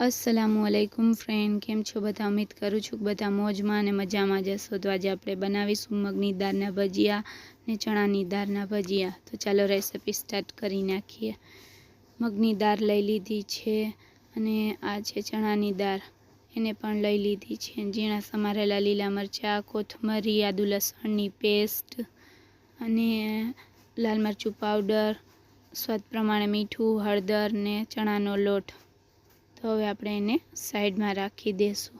અસલામુ અલૈકુમ friend કેમ છો? બધા ઉમ્મીદ કરું છું બધા મોજમાં અને મજામાં જશો તો આજે આપણે બનાવીશું મગની દાળના ભજીયા ને ચણાની દાળના ભજીયા. તો ચાલો રેસીપી સ્ટાર્ટ કરી નાખીએ. મગની દાળ લઈ લીધી છે અને આ છે ચણાની દાળ. એને પણ લઈ લીધી છે. ઝીણા સમારેલા લીલા મરચાં, કોથમરી, આદુ લસણની પેસ્ટ અને લાલ મરચું પાવડર સ્વાદ પ્રમાણે મીઠું, હળદર ને ચણાનો લોટ. તો હવે આપણે એને સાઈડમાં રાખી દઈશું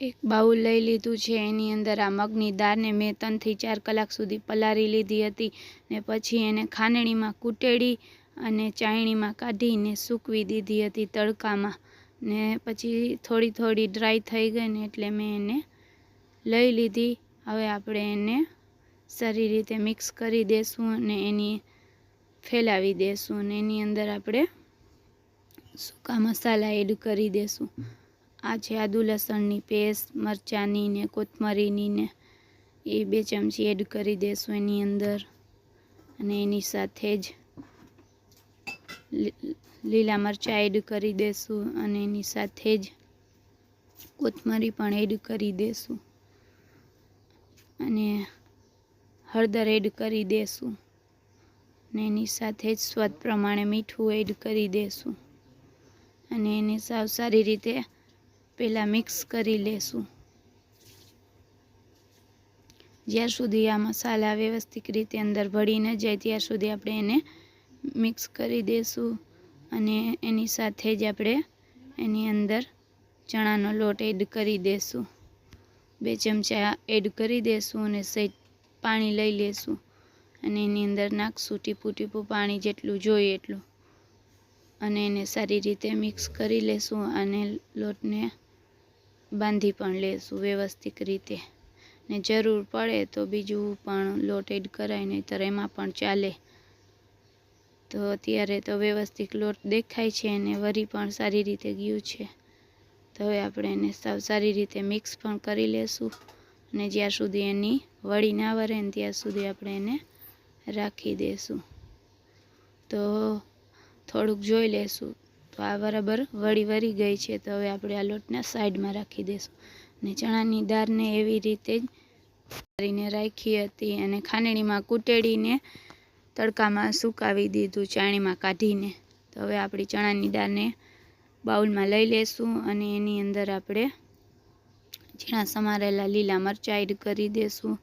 એક બાઉલ લઈ લીધું છે, એની અંદર આ મગની દાળને મેં ત્રણથી ચાર કલાક સુધી પલાળી લીધી હતી ને પછી એને ખાંડણીમાં કૂટેડી અને ચાયણીમાં કાઢીને સૂકવી દીધી હતી તડકામાં ને પછી થોડી થોડી ડ્રાય થઈ ગઈ ને એટલે મેં એને લઈ લીધી. હવે આપણે એને સારી રીતે મિક્સ કરી દઈશું અને એની ફેલાવી દઈશું અને એની અંદર આપણે સૂકા મસાલા એડ કરી દઈશું આ છે આદુ લસણની પેસ્ટ, મરચાંની ને કોથમરીની ને એ બે ચમચી એડ કરી દઈશું એની અંદર. અને એની સાથે જ લીલા મરચાં એડ કરી દઈશું અને એની સાથે જ કોથમરી પણ એડ કરી દઈશું અને હળદર એડ કરી દઈશું અને એની સાથે જ સ્વાદ પ્રમાણે મીઠું એડ કરી દઈશું અને એને સાવ સારી રીતે પહેલાં મિક્સ કરી લેશું. જ્યાં સુધી આ મસાલા વ્યવસ્થિત રીતે અંદર ભળી ન જાય ત્યાર સુધી આપણે એને મિક્સ કરી દઈશું અને એની સાથે જ આપણે એની અંદર ચણાનો લોટ એડ કરી દઈશું બે ચમચા એડ કરી દઈશું અને સહેજ પાણી લઈ લેશું અને એની અંદર નાખશું ટીપું ટીપું પાણી જેટલું જોઈએ એટલું. અને એને સારી રીતે મિક્સ કરી લેશું અને લોટને બાંધી પણ લેશું વ્યવસ્થિત રીતે. ને જરૂર પડે તો બીજું પણ લોટ એડ કરાય, નહીંતર એમાં પણ ચાલે. તો અત્યારે તો વ્યવસ્થિત લોટ દેખાય છે અને વરી પણ સારી રીતે ગયું છે. તો હવે આપણે એને સાવ સારી રીતે મિક્સ પણ કરી લેશું. અને જ્યાં સુધી એની વળી ના વરે ને ત્યાં સુધી આપણે એને રાખી દઈશું તો થોડુંક જોઈ લેશું. તો આ બરાબર વળી વળી ગઈ છે. તો હવે આપણે આ લોટને સાઈડમાં રાખી દઈશું અને ચણાની દાળને એવી રીતે જ કરીને રાખી હતી અને ખાંડણીમાં કૂટેડીને તડકામાં સુકાવી દીધું ચાણીમાં કાઢીને. તો હવે આપણી ચણાની દાળને બાઉલમાં લઈ લેશું અને એની અંદર આપણે ઝીણા સમારેલા લીલા મરચાં એડ કરી દઈશું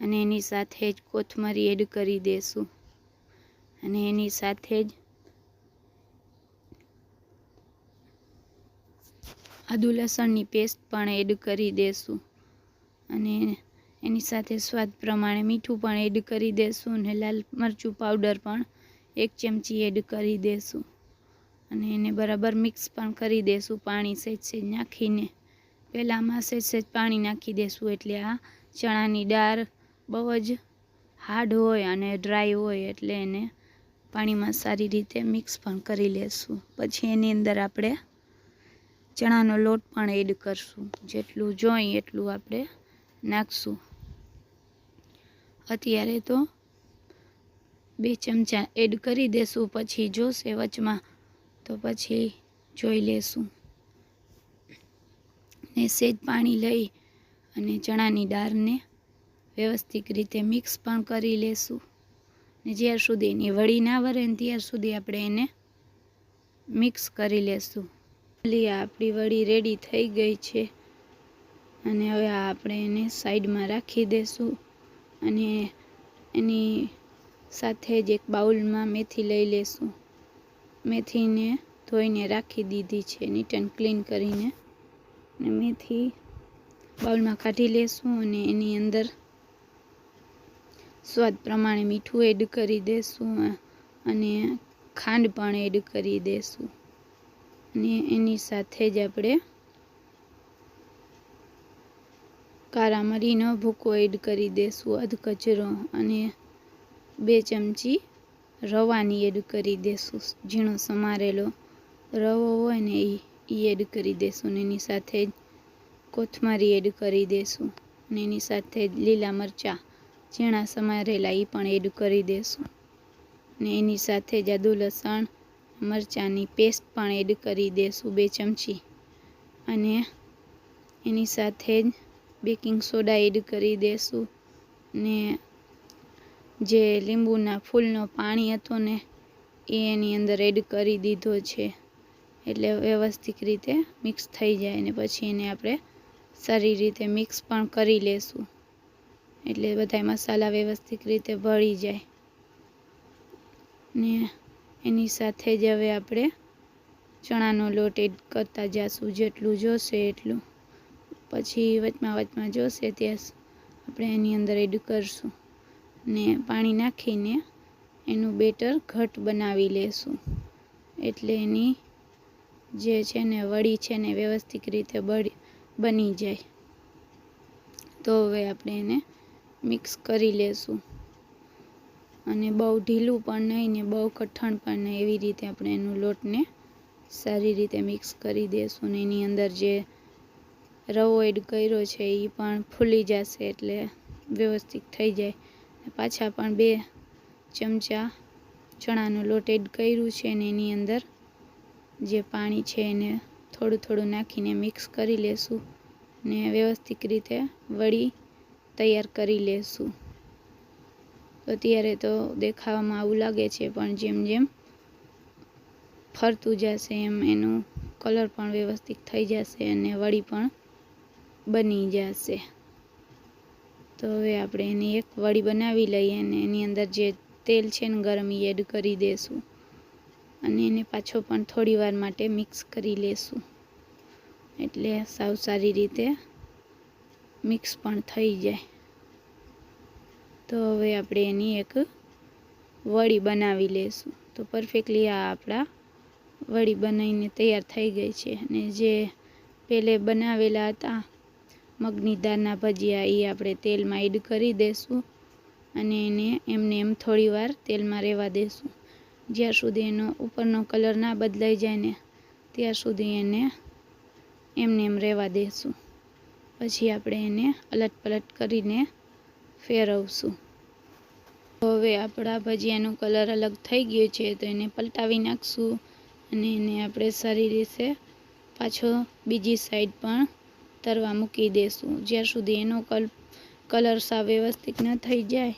અને એની સાથે જ કોથમરી એડ કરી દઈશું અને એની સાથે જ આદુ લસણની પેસ્ટ પણ એડ કરી દઈશું અને એની સાથે સ્વાદ પ્રમાણે મીઠું પણ એડ કરી દઈશું અને લાલ મરચું પાવડર પણ એક ચમચી એડ કરી દઈશું અને એને બરાબર મિક્સ પણ કરી દઈશું પાણી સહેજ સહેજ નાખીને. પહેલાંમાં સહેજ સહેજ પાણી નાખી દઈશું એટલે આ ચણાની દાળ બહુ જ હાર્ડ હોય અને ડ્રાય હોય એટલે એને પાણીમાં સારી રીતે મિક્સ પણ કરી લેશું. પછી એની અંદર આપણે ચણાનો લોટ પણ એડ કરશું. જેટલું જોઈએ એટલું આપણે નાખશું. અત્યારે તો બે ચમચા એડ કરી દેશું, પછી જોશે વચમાં, તો પછી જોઈ લેશું. ને સેજ પાણી લઈ અને ચણાની દાળને વ્યવસ્થિત રીતે મિક્સ પણ કરી લેશું. ને જ્યાર સુધી એની વળી ના વરે ને ત્યાર સુધી આપણે એને મિક્સ કરી લેશું. આપણી વળી રેડી થઈ ગઈ છે. અને હવે આપણે એને સાઈડમાં રાખી દઈશું અને એની સાથે જ એક બાઉલમાં મેથી લઈ લેશું. મેથીને ધોઈને રાખી દીધી છે નીટ એન્ડ ક્લીન કરીને. અને મેથી બાઉલમાં કાઢી લેશું અને એની અંદર સ્વાદ પ્રમાણે મીઠું એડ કરી દઈશું અને ખાંડ પણ એડ કરી દઈશું અને એની સાથે જ આપણે કાળા મરીનો ભૂકો એડ કરી દઈશું અધ કચરો અને બે ચમચી રવાની એડ કરી દઈશું ઝીણો સમારેલો રવો હોય ને એ એડ કરી દઈશું ને એની સાથે જ કોથમરી એડ કરી દઈશું અને એની સાથે જ લીલા મરચાં, ઝીણા સમારેલા એ પણ એડ કરી દેશું ને એની સાથે જ આદુ લસણ મરચાંની પેસ્ટ પણ એડ કરી દેશું બે ચમચી. અને એની સાથે જ બેકિંગ સોડા એડ કરી દેશું. ને જે લીંબુના ફૂલનો પાણી હતો ને, એ એની અંદર એડ કરી દીધો છે. એટલે વ્યવસ્થિત રીતે મિક્સ થઈ જાય ને પછી એને આપણે સારી રીતે મિક્સ પણ કરી લેશું. એટલે બધા મસાલા વ્યવસ્થિત રીતે ભળી જાય. ને એની સાથે જ હવે આપણે ચણાનો લોટ એડ કરતા જઈશું જેટલું જોશે એટલું. પછી વચમાં વચમાં જોશે ત્યાં આપણે એની અંદર એડ કરશું. ને પાણી નાખીને એનું બેટર ઘટ બનાવી લેશું. એટલે એની જે છે ને વડી છે ને વ્યવસ્થિત રીતે બની જાય. તો હવે આપણે એને મિક્સ કરી લેશું. અને બહુ ઢીલું પણ નહીં ને બહુ કઠણ પણ નહીં. એવી રીતે આપણે એનું લોટને સારી રીતે મિક્સ કરી દઈશું ને એની અંદર જે રવો એડ કર્યો છે એ પણ ફૂલી જશે એટલે વ્યવસ્થિત થઈ જાય. પાછા પણ બે ચમચા ચણાનો લોટ એડ કર્યું છે ને એની અંદર જે પાણી છે એને થોડું થોડું નાખીને મિક્સ કરી લેશું ને વ્યવસ્થિત રીતે વળી તૈયાર કરી લેશું. અત્યારે તો દેખાવામાં આવું લાગે છે, પણ જેમ જેમ ફરતું જશે એમ એનું કલર પણ વ્યવસ્થિત થઈ જશે અને વળી પણ બની જશે. તો હવે આપણે એની એક વડી બનાવી લઈએ અને એની અંદર જે તેલ છે ને ગરમ એ એડ કરી દઈશું અને એને પાછો પણ થોડી વાર માટે મિક્સ કરી લેશું. એટલે સાવ સારી રીતે મિક્સ પણ થઈ જાય. તો હવે આપણે એની એક વડી બનાવી લેશું. તો પરફેક્ટલી આ આપણા વડી બનાવીને તૈયાર થઈ ગઈ છે. અને જે પહેલે બનાવેલા હતા મગની દાળના ભજીયા એ આપણે તેલમાં એડ કરી દઈશું અને એને એમને એમ થોડી વાર તેલમાં રહેવા દઈશું જ્યાં સુધી એનો ઉપરનો કલર ના બદલાઈ જાય ને, ત્યાં સુધી એને એમને એમ રહેવા દઈશું પછી આપણે એને અલટ પલટ કરીને ફેરવશું. હવે આપણા ભજીયાનો કલર અલગ થઈ ગયો છે, તો એને પલટાવી નાખશું અને એને આપણે સારી રીતે પાછો બીજી સાઈડ પણ તરવા મૂકી દઈશું જ્યાં સુધી એનો કલ, કલર સાવ વ્યવસ્થિત ન થઈ જાય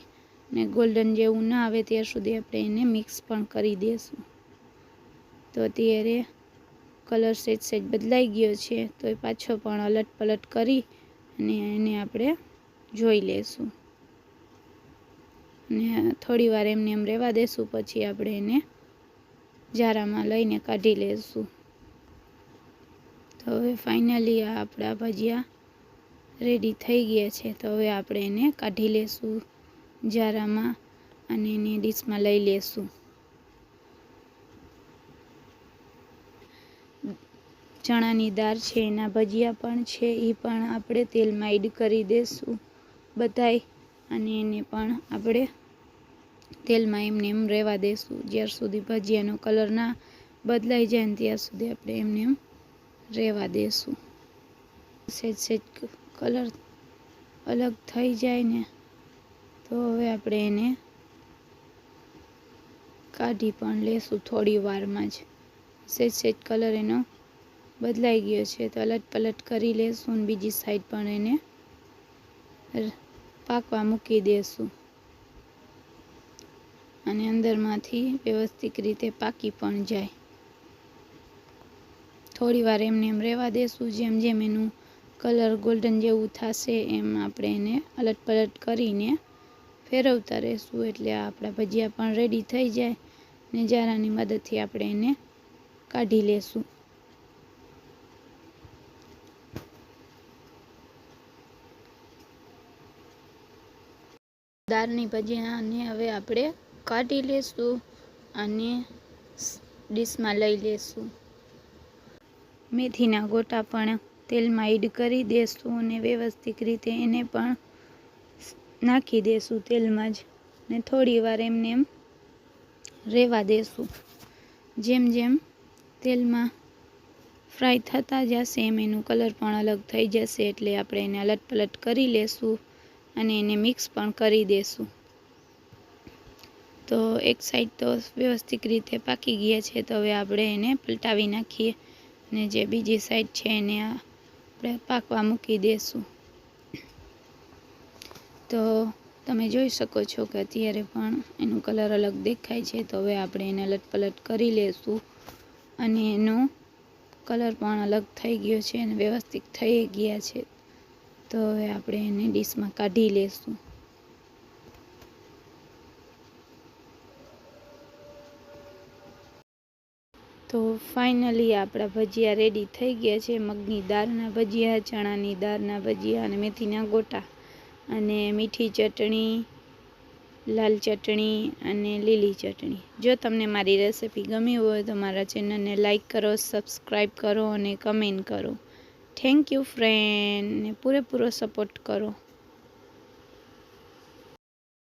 ને ગોલ્ડન જેવું ના આવે, ત્યાં સુધી આપણે એને મિક્સ પણ કરી દઈશું તો અત્યારે કલર સેજ સેજ બદલાઈ ગયો છે, તો એ પાછો પણ અલટ પલટ કરી અને એને આપણે જોઈ લેશું. ને થોડી વાર એમને એમ રહેવા દેશું, પછી આપણે એને જારામાં લઈને કાઢી લેશું. તો હવે ફાઇનલી આ આપણા ભજીયા રેડી થઈ ગયા છે. તો હવે આપણે એને કાઢી લેશું જારામાં અને એને ડીશમાં લઈ લેશું. ચણાની દાળ છે, એના ભજીયા પણ છે એ પણ આપણે તેલમાં એડ કરી દઈશું બધાય અને એને પણ આપણે તેલમાં એમને એમ રહેવા દઈશું જ્યાર સુધી ભજીયાનો કલર ના બદલાઈ જાય ને ત્યાં સુધી આપણે એમને એમ રહેવા દઈશું સેજ સેજ કલર અલગ થઈ જાય ને, તો હવે આપણે એને કાઢી પણ લેશું થોડી વારમાં જ. સેજ સેજ કલર એનો બદલાઈ ગયો છે તો અલટ પલટ કરી લેશું અને બીજી સાઈડ પણ એને પાકવા મૂકી દેશું. અને અંદરમાંથી વ્યવસ્થિત રીતે પાકી પણ જાય. થોડી વાર એમને એમ રહેવા દેશું, જેમ જેમ એનું કલર ગોલ્ડન જેવું થશે એમ આપણે એને અલટ પલટ કરીને ફેરવતા રહેશું. એટલે આપણા ભજીયા પણ રેડી થઈ જાય ને જારાની મદદથી આપણે એને કાઢી લેશું. દાળની ભજીયાને હવે આપણે કાઢી લેશું અને ડીશમાં લઈ લેશું. મેથીના ગોટા પણ તેલમાં એડ કરી દેશું અને વ્યવસ્થિત રીતે એને પણ નાખી દેશું તેલમાં જ ને થોડી વાર એમને એમ રહેવા દેશું. જેમ જેમ તેલમાં ફ્રાય થતા જશે એમ એનું કલર પણ અલગ થઈ જશે એટલે આપણે એને અલટ પલટ કરી લેશું. અને એને મિક્સ પણ કરી દેશું. તો એક સાઈડ તો વ્યવસ્થિત રીતે પાકી ગયા છે, તો હવે આપણે એને પલટાવી નાખીએ અને જે બીજી સાઈડ છે એને આપણે પાકવા મૂકી દેશું. તો તમે જોઈ શકો છો કે અત્યારે પણ એનું કલર અલગ દેખાય છે, તો હવે આપણે એને લટપલટ કરી લેશું અને એનો કલર પણ અલગ થઈ ગયો છે અને વ્યવસ્થિત થઈ ગયા છે. તો હવે આપણે એને ડીશમાં કાઢી લેશું. તો ફાઇનલી આપણા ભજીયા રેડી થઈ ગયા છે. મગની દાળના ભજીયા, ચણાની દાળના ભજીયા અને મેથીના ગોટા. અને મીઠી ચટણી, લાલ ચટણી અને લીલી ચટણી. જો તમને મારી રેસિપી ગમી હોય તો મારા ચેનલને લાઈક કરો, સબસ્ક્રાઈબ કરો અને કમેન્ટ કરો. થેન્ક યુ ફ્રેન્ડ ને પૂરેપૂરો સપોર્ટ કરો.